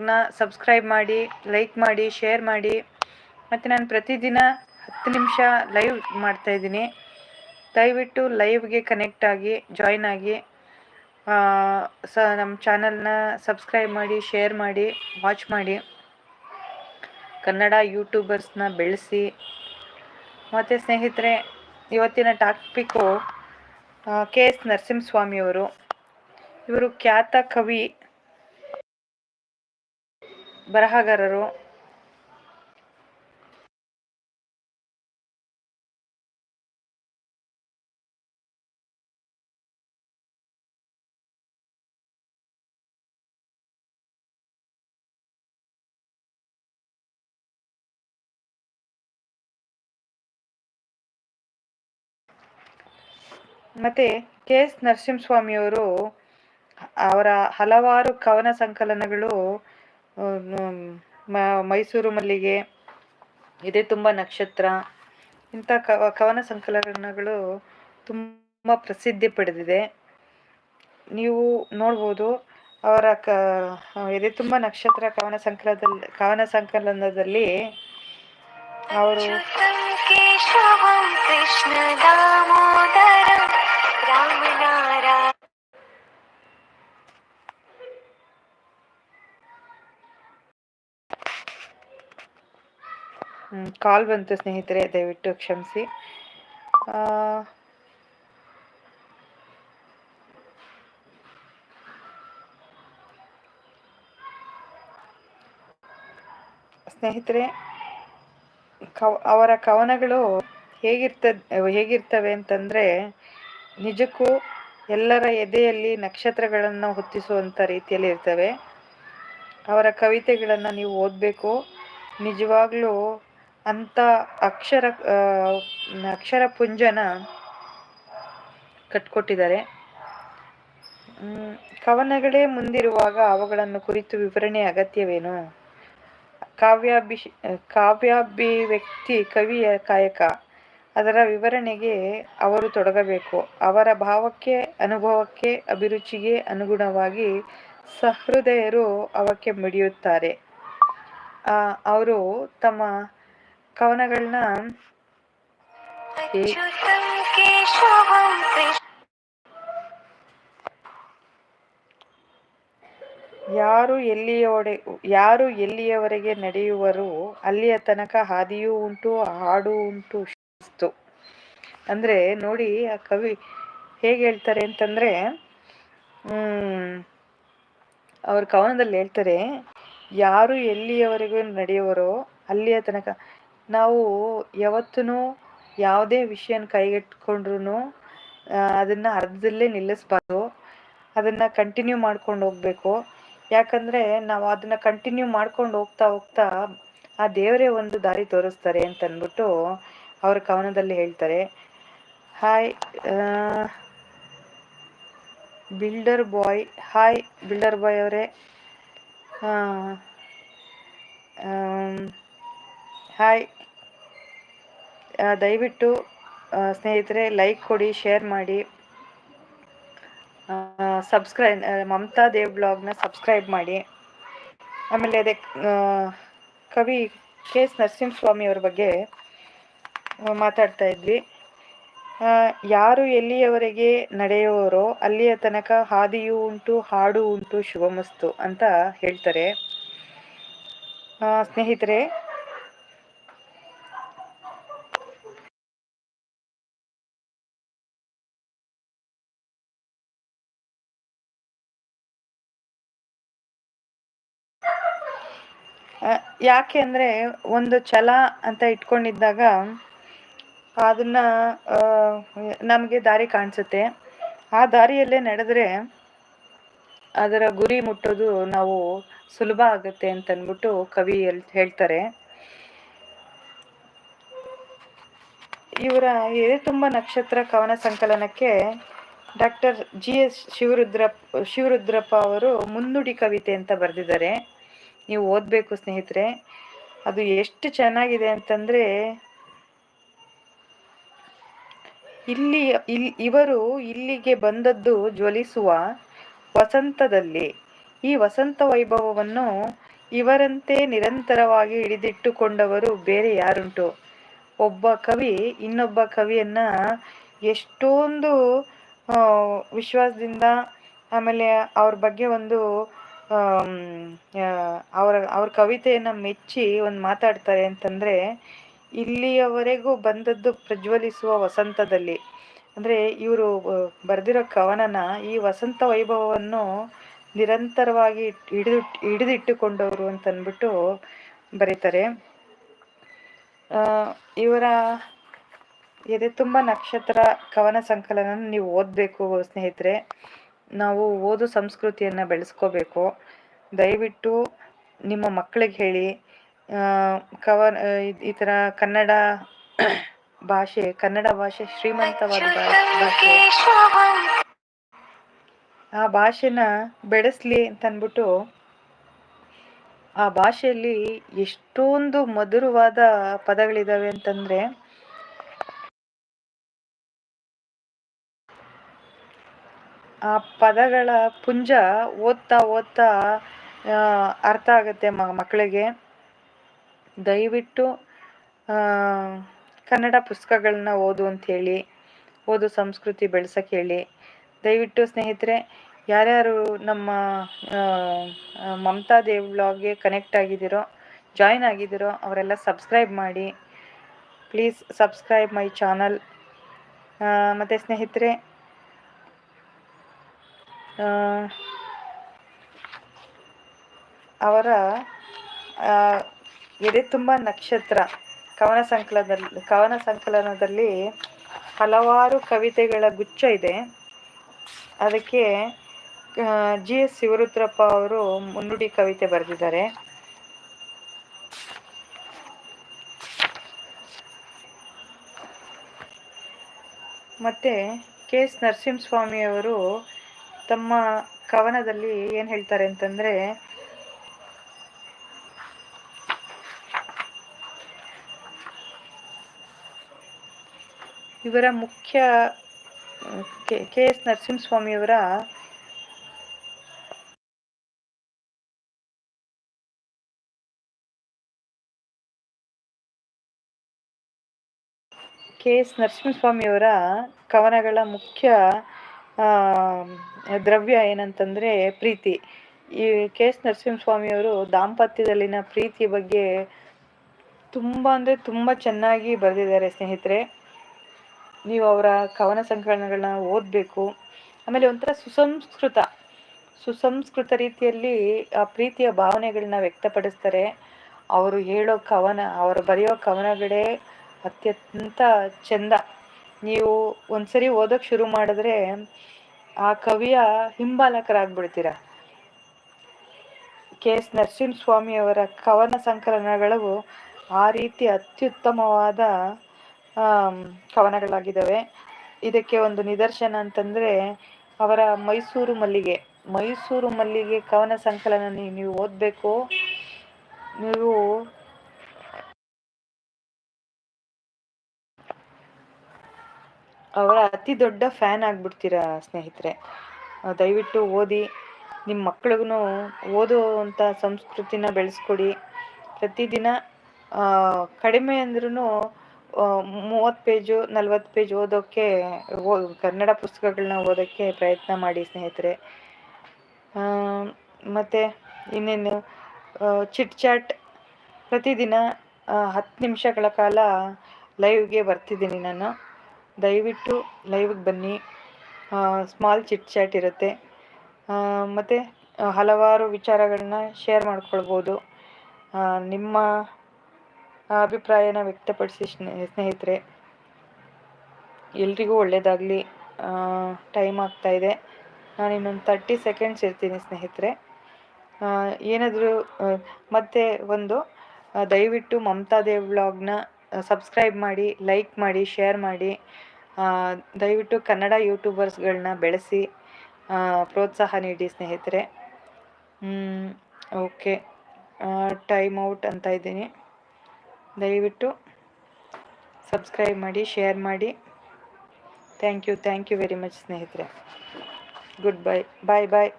ಬ್ಲಾಗ್ನ subscribe ಮಾಡಿ, like ಮಾಡಿ, share ಮಾಡಿ. ಮತ್ತು ನಾನು ಪ್ರತಿದಿನ ಹತ್ತು ನಿಮಿಷ ಲೈವ್ ಮಾಡ್ತಾಯಿದ್ದೀನಿ ದಯವಿಟ್ಟು ಲೈವ್ಗೆ ಕನೆಕ್ಟ್ ಆಗಿ ಜಾಯ್ನ್ ಆಗಿ. ಸ ನಮ್ಮ ಚಾನಲ್ನ ಸಬ್ಸ್ಕ್ರೈಬ್ ಮಾಡಿ, ಶೇರ್ ಮಾಡಿ ವಾಚ್ ಮಾಡಿ. ಕನ್ನಡ ಯೂಟ್ಯೂಬರ್ಸ್ನ ಬೆಳೆಸಿ. ಮತ್ತು ಸ್ನೇಹಿತರೆ, ಇವತ್ತಿನ ಟಾಪಿಕ್ಕು ಕೆ ಎಸ್ ನರಸಿಂಹಸ್ವಾಮಿಯವರು. ಇವರು ಖ್ಯಾತ ಕವಿ ಬರಹಗಾರರು. ಮತ್ತೆ ಕೆ ಎಸ್ ನರಸಿಂಹಸ್ವಾಮಿಯವರು ಅವರ ಹಲವಾರು ಕವನ ಸಂಕಲನಗಳು ಮೈಸೂರು ಮಲ್ಲಿಗೆ, ಇದೇ ತುಂಬ ನಕ್ಷತ್ರ. ಇಂಥ ಕವ, ಕವನ ಸಂಕಲನಗಳು ತುಂಬ ಪ್ರಸಿದ್ಧಿ ಪಡೆದಿದೆ. ನೀವು ನೋಡ್ಬೋದು, ಅವರ ಕ ಎದೆ ತುಂಬ ನಕ್ಷತ್ರ ಕವನ ಸಂಕಲನದಲ್ಲಿ ಕವನ ಸಂಕಲನದಲ್ಲಿ ಅವರು ಕೃಷ್ಣ ಕಾಲ್ ಬಂತು ಸ್ನೇಹಿತರೆ, ದಯವಿಟ್ಟು ಕ್ಷಮಿಸಿ. ಸ್ನೇಹಿತರೆ ಅವರ ಕವನಗಳು ಹೇಗಿರ್ತ, ಹೇಗಿರ್ತವೆ ಅಂತಂದರೆ, ನಿಜಕ್ಕೂ ಎಲ್ಲರ ಎದೆಯಲ್ಲಿ ನಕ್ಷತ್ರಗಳನ್ನು ಹೊತ್ತಿಸುವಂಥ ರೀತಿಯಲ್ಲಿ ಇರ್ತವೆ. ಅವರ ಕವಿತೆಗಳನ್ನು ನೀವು ಓದಬೇಕು. ನಿಜವಾಗ್ಲೂ ಅಂಥ ಅಕ್ಷರ ಅಕ್ಷರ ಪುಂಜನ ಕಟ್ಕೊಟ್ಟಿದ್ದಾರೆ. ಕವನಗಳೇ ಮುಂದಿರುವಾಗ ಅವುಗಳನ್ನು ಕುರಿತು ವಿವರಣೆ ಅಗತ್ಯವೇನು? ಕಾವ್ಯಾಭಿ ಕಾವ್ಯಾಭಿವ್ಯಕ್ತಿ ಕವಿಯ ಕಾಯಕ. ಅದರ ವಿವರಣೆಗೆ ಅವರು ತೊಡಗಬೇಕು. ಅವರ ಭಾವಕ್ಕೆ, ಅನುಭವಕ್ಕೆ, ಅಭಿರುಚಿಗೆ ಅನುಗುಣವಾಗಿ ಸಹೃದಯರು ಅವಕ್ಕೆ ಮಿಡಿಯುತ್ತಾರೆ. ಅವರು ತಮ್ಮ ಕವನಗಳನ್ನ ಯಾರು ಎಲ್ಲಿಯವಡೆ ಯಾರು ಎಲ್ಲಿಯವರೆಗೆ ನಡೆಯುವರು ಅಲ್ಲಿಯ ತನಕ ಹಾದಿಯೂ ಉಂಟು, ಹಾಡು ಉಂಟು, ಶಿಸ್ತು. ಅಂದ್ರೆ ನೋಡಿ ಆ ಕವಿ ಹೇಗೆ ಹೇಳ್ತಾರೆ ಅಂತಂದರೆ ಅವ್ರ ಕವನದಲ್ಲಿ ಹೇಳ್ತಾರೆ, ಯಾರು ಎಲ್ಲಿಯವರೆಗೂ ನಡೆಯುವರೋ ಅಲ್ಲಿಯ ತನಕ ನಾವು ಯಾವತ್ತೂ ಯಾವುದೇ ವಿಷಯನ ಕೈಗೆಟ್ಕೊಂಡ್ರೂ ಅದನ್ನು ಅರ್ಧದಲ್ಲೇ ನಿಲ್ಲಿಸ್ಬಾರ್ದು. ಅದನ್ನು ಕಂಟಿನ್ಯೂ ಮಾಡ್ಕೊಂಡು ಹೋಗಬೇಕು. ಯಾಕಂದರೆ ನಾವು ಅದನ್ನು ಕಂಟಿನ್ಯೂ ಮಾಡ್ಕೊಂಡು ಹೋಗ್ತಾ ಹೋಗ್ತಾ ಆ ದೇವರೇ ಒಂದು ದಾರಿ ತೋರಿಸ್ತಾರೆ ಅಂತ ಅಂದ್ಬಿಟ್ಟು ಅವರ ಕವನದಲ್ಲಿ ಹೇಳ್ತಾರೆ. Hi builder boy hi builder boy ಅವರೇ. ಹಾಯ್ ದಯವಿಟ್ಟು ಸ್ನೇಹಿತರೆ ಲೈಕ್ ಕೊಡಿ ಶೇರ್ ಮಾಡಿ. ಸಬ್ಸ್ಕ್ರೈಬ್ ಮಮತಾ ದೇವ್ ಬ್ಲಾಗ್ನ ಸಬ್ಸ್ಕ್ರೈಬ್ ಮಾಡಿ. ಆಮೇಲೆ ಅದೇ ಕವಿ ಕೆ ಎಸ್ ನರಸಿಂಹಸ್ವಾಮಿ ಅವ್ರ ಬಗ್ಗೆ ಮಾತಾಡ್ತಾ ಇದ್ವಿ. ಯಾರು ಎಲ್ಲಿಯವರೆಗೆ ನಡೆಯುವರೋ ಅಲ್ಲಿಯ ತನಕ ಹಾದಿಯೂ ಉಂಟು, ಹಾಡು ಉಂಟು, ಶುಭಮಸ್ತು ಅಂತ ಹೇಳ್ತಾರೆ. ಸ್ನೇಹಿತರೆ ಯಾಕೆ ಅಂದರೆ ಒಂದು ಛಲ ಅಂತ ಇಟ್ಕೊಂಡಿದ್ದಾಗ ಅದನ್ನು ನಮಗೆ ದಾರಿ ಕಾಣಿಸುತ್ತೆ. ಆ ದಾರಿಯಲ್ಲೇ ನಡೆದ್ರೆ ಅದರ ಗುರಿ ಮುಟ್ಟೋದು ನಾವು ಸುಲಭ ಆಗುತ್ತೆ ಅಂತ ಅಂದ್ಬಿಟ್ಟು ಕವಿ ಹೇಳ್ತಾರೆ. ಇವರ ಎದೆ ತುಂಬ ನಕ್ಷತ್ರ ಕವನ ಸಂಕಲನಕ್ಕೆ doctor G S Shivarudra Shivarudrappa ಅವರು ಮುನ್ನುಡಿ ಕವಿತೆ ಅಂತ ಬರೆದಿದ್ದಾರೆ. ನೀವು ಓದಬೇಕು ಸ್ನೇಹಿತರೆ, ಅದು ಎಷ್ಟು ಚೆನ್ನಾಗಿದೆ ಅಂತಂದರೆ, ಇಲ್ಲಿ ಇಲ್ಲಿ ಇವರು ಇಲ್ಲಿಗೆ ಬಂದದ್ದು ಜ್ವಲಿಸುವ ವಸಂತದಲ್ಲಿ. ಈ ವಸಂತ ವೈಭವವನ್ನು ಇವರಂತೆ ನಿರಂತರವಾಗಿ ಹಿಡಿದಿಟ್ಟುಕೊಂಡವರು ಬೇರೆ ಯಾರುಂಟು? ಒಬ್ಬ ಕವಿ, ಇನ್ನೊಬ್ಬ ಕವಿಯನ್ನ ಎಷ್ಟೊಂದು ವಿಶ್ವಾಸದಿಂದ, ಆಮೇಲೆ ಅವ್ರ ಬಗ್ಗೆ ಒಂದು ಅವರ, ಅವ್ರ ಕವಿತೆಯನ್ನು ಮೆಚ್ಚಿ ಒಂದು ಮಾತಾಡ್ತಾರೆ ಅಂತಂದರೆ, ಇಲ್ಲಿಯವರೆಗೂ ಬಂದದ್ದು ಪ್ರಜ್ವಲಿಸುವ ವಸಂತದಲ್ಲಿ. ಅಂದರೆ ಇವರು ಬರೆದಿರೋ ಕವನನ ಈ ವಸಂತ ವೈಭವವನ್ನು ನಿರಂತರವಾಗಿ ಹಿಡಿದು ಹಿಡಿದಿಟ್ಟುಕೊಂಡವರು ಅಂತ ಅಂದ್ಬಿಟ್ಟು ಬರೀತಾರೆ ಇವರ ಎದೆ ತುಂಬ ನಕ್ಷತ್ರ ಕವನ ಸಂಕಲನ ನೀವು ಓದಬೇಕು ಸ್ನೇಹಿತರೆ. ನಾವು ಓದು ಸಂಸ್ಕೃತಿಯನ್ನು ಬೆಳೆಸ್ಕೋಬೇಕು. ದಯವಿಟ್ಟು ನಿಮ್ಮ ಮಕ್ಕಳಿಗೆ ಹೇಳಿ ಕವರ್ ಈ ಥರ ಕನ್ನಡ ಭಾಷೆ ಕನ್ನಡ ಭಾಷೆ ಶ್ರೀಮಂತವಾದ ಭಾಷೆ. ಆ ಭಾಷೆನ ಬೆಳೆಸ್ಲಿ ಅಂತನ್ಬಿಟ್ಟು ಆ ಭಾಷೆಯಲ್ಲಿ ಎಷ್ಟೊಂದು ಮಧುರವಾದ ಪದಗಳಿದಾವೆ ಅಂತಂದ್ರೆ ಆ ಪದಗಳ ಪುಂಜ ಓದ್ತಾ ಓದ್ತಾ ಅರ್ಥ ಆಗುತ್ತೆ ಮಕ್ಕಳಿಗೆ. ದಯವಿಟ್ಟು ಕನ್ನಡ ಪುಸ್ತಕಗಳನ್ನ ಓದು ಅಂತ ಹೇಳಿ, ಓದು ಸಂಸ್ಕೃತಿ ಬೆಳೆಸಕ್ಕೆ ಹೇಳಿ. ದಯವಿಟ್ಟು ಸ್ನೇಹಿತರೆ, ಯಾರ್ಯಾರು ನಮ್ಮ ಮಮತಾ ದೇವ್ ವ್ಲಾಗ್ಗೆ ಕನೆಕ್ಟ್ ಆಗಿದ್ದೀರೋ, ಜಾಯಿನ್ ಆಗಿದ್ದೀರೋ, ಅವರೆಲ್ಲ ಸಬ್ಸ್ಕ್ರೈಬ್ ಮಾಡಿ. Please subscribe my channel. ಮತ್ತು ಸ್ನೇಹಿತರೆ ಅವರ ಎದೆ ತುಂಬ ನಕ್ಷತ್ರ, ಕವನ ಸಂಕಲನದಲ್ಲಿ ಕವನ ಸಂಕಲನದಲ್ಲಿ ಹಲವಾರು ಕವಿತೆಗಳ ಗುಚ್ಛ ಇದೆ. ಅದಕ್ಕೆ ಜಿ. ಎಸ್. ಶಿವರುದ್ರಪ್ಪ ಅವರು ಮುನ್ನುಡಿ ಕವಿತೆ ಬರೆದಿದ್ದಾರೆ. ಮತ್ತು ಕೆ. ಎಸ್. ನರಸಿಂಹಸ್ವಾಮಿಯವರು ತಮ್ಮ ಕವನದಲ್ಲಿ ಏನು ಹೇಳ್ತಾರೆ ಅಂತಂದ್ರೆ, ಇವರ ಮುಖ್ಯ, ಕೆ ಎಸ್ ನರಸಿಂಹಸ್ವಾಮಿಯವರ ಕೆ ಎಸ್ ನರಸಿಂಹಸ್ವಾಮಿಯವರ ಕವನಗಳ ಮುಖ್ಯ ದ್ರವ್ಯ ಏನಂತಂದರೆ ಪ್ರೀತಿ. ಈ ಕೆ ಎಸ್ ನರಸಿಂಹಸ್ವಾಮಿಯವರು ದಾಂಪತ್ಯದಲ್ಲಿನ ಪ್ರೀತಿ ಬಗ್ಗೆ ತುಂಬ ಅಂದರೆ ತುಂಬ ಚೆನ್ನಾಗಿ ಬರೆದಿದ್ದಾರೆ ಸ್ನೇಹಿತರೆ. ನೀವು ಅವರ ಕವನ ಸಂಕಲನಗಳನ್ನ ಓದಬೇಕು. ಆಮೇಲೆ ಒಂಥರ ಸುಸಂಸ್ಕೃತ ಸುಸಂಸ್ಕೃತ ರೀತಿಯಲ್ಲಿ ಆ ಪ್ರೀತಿಯ ಭಾವನೆಗಳನ್ನ ವ್ಯಕ್ತಪಡಿಸ್ತಾರೆ. ಅವರು ಹೇಳೋ ಕವನ, ಅವರು ಬರೆಯೋ ಕವನಗಳೇ ಅತ್ಯಂತ ಚೆಂದ. ನೀವು ಒಂದ್ಸರಿ ಓದೋಕೆ ಶುರು ಮಾಡಿದ್ರೆ ಆ ಕವಿಯ ಹಿಂಬಾಲಕರಾಗ್ಬಿಡ್ತೀರ. ಕೆ. ಎಸ್. ನರಸಿಂಹಸ್ವಾಮಿಯವರ ಕವನ ಸಂಕಲನಗಳು ಆ ರೀತಿ ಅತ್ಯುತ್ತಮವಾದ ಕವನಗಳಾಗಿದ್ದಾವೆ. ಇದಕ್ಕೆ ಒಂದು ನಿದರ್ಶನ ಅಂತಂದರೆ ಅವರ ಮೈಸೂರು ಮಲ್ಲಿಗೆ. ಮೈಸೂರು ಮಲ್ಲಿಗೆ ಕವನ ಸಂಕಲನ ನೀವು ಓದಬೇಕು. ನೀವು ಅವರ ಅತಿ ದೊಡ್ಡ ಫ್ಯಾನ್ ಆಗ್ಬಿಡ್ತೀರಾ ಸ್ನೇಹಿತರೆ. ದಯವಿಟ್ಟು ಓದಿ ನಿಮ್ಮ ಮಕ್ಳಿಗೂ ಓದುವಂಥ ಸಂಸ್ಕೃತಿನ ಬೆಳೆಸ್ಕೊಡಿ. ಪ್ರತಿದಿನ ಕಡಿಮೆ ಅಂದ್ರೂ ಮೂವತ್ತು ಪೇಜು, ನಲ್ವತ್ತು ಪೇಜ್ ಓದೋಕ್ಕೆ ಓ, ಕನ್ನಡ ಪುಸ್ತಕಗಳನ್ನ ಓದೋಕ್ಕೆ ಪ್ರಯತ್ನ ಮಾಡಿ ಸ್ನೇಹಿತರೆ. ಮತ್ತು ಇನ್ನೇನು ಚಿಟ್ ಚಾಟ್ ಪ್ರತಿದಿನ ಹತ್ತು ನಿಮಿಷಗಳ ಕಾಲ ಲೈವ್ಗೆ ಬರ್ತಿದ್ದೀನಿ ನಾನು. ದಯವಿಟ್ಟು ಲೈವ್ಗೆ ಬನ್ನಿ. ಸ್ಮಾಲ್ ಚಿಟ್ ಚಾಟ್ ಇರುತ್ತೆ. ಮತ್ತು ಹಲವಾರು ವಿಚಾರಗಳನ್ನ ಶೇರ್ ಮಾಡ್ಕೊಳ್ಬೋದು. ನಿಮ್ಮ ಅಭಿಪ್ರಾಯನ ವ್ಯಕ್ತಪಡಿಸಿ ಸ್ನೇಹಿತರೆ. ಎಲ್ರಿಗೂ ಒಳ್ಳೆಯದಾಗಲಿ ಟೈಮ್ ಆಗ್ತಾಯಿದೆ ನಾನು ಇನ್ನೊಂದು ತರ್ಟಿ ಸೆಕೆಂಡ್ಸ್ ಇರ್ತೀನಿ ಸ್ನೇಹಿತರೆ. ಏನಾದರೂ ಮತ್ತೆ ಒಂದು ದಯವಿಟ್ಟು ಮಮತಾ ದೇವ್ ವ್ಲಾಗ್ನ ಸಬ್ಸ್ಕ್ರೈಬ್ ಮಾಡಿ ಲೈಕ್ ಮಾಡಿ ಶೇರ್ ಮಾಡಿ. ದಯವಿಟ್ಟು ಕನ್ನಡ ಯೂಟ್ಯೂಬರ್ಸ್ಗಳನ್ನ ಬೆಳೆಸಿ ಪ್ರೋತ್ಸಾಹ ನೀಡಿ ಸ್ನೇಹಿತರೆ. ಓಕೆ. ಟೈಮ್ ಔಟ್ ಅಂತ ಇದ್ದೀನಿ. ದಯವಿಟ್ಟು ಸಬ್ಸ್ಕ್ರೈಬ್ ಮಾಡಿ, ಶೇರ್ ಮಾಡಿ. Thank you thank you very much ಸ್ನೇಹಿತರೆ. Goodbye bye bye